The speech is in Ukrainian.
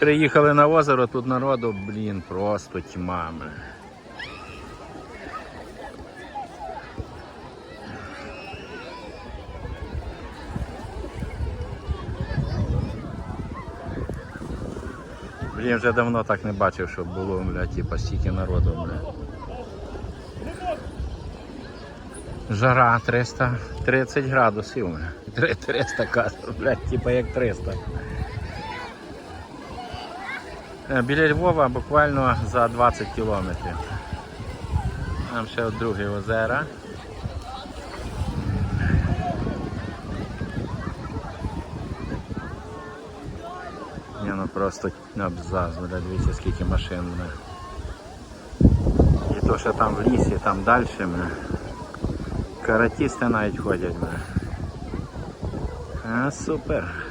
Приїхали на озеро, тут народу, блін, просто тьма. Блін, вже давно так не бачив, щоб було, бля, типа стільки народу, бля. Жара 330 градусів. бля. 300 кажу, блядь, типа як 300. Е, Біля Львова буквально за 20 кілометрів. Там ще от друге озера. Ні, ну просто абзац, бля, дивіться скільки машин. Бля. І то, що там в лісі, там далі. Бля. Каратісти навіть ходять. Бля. А, супер.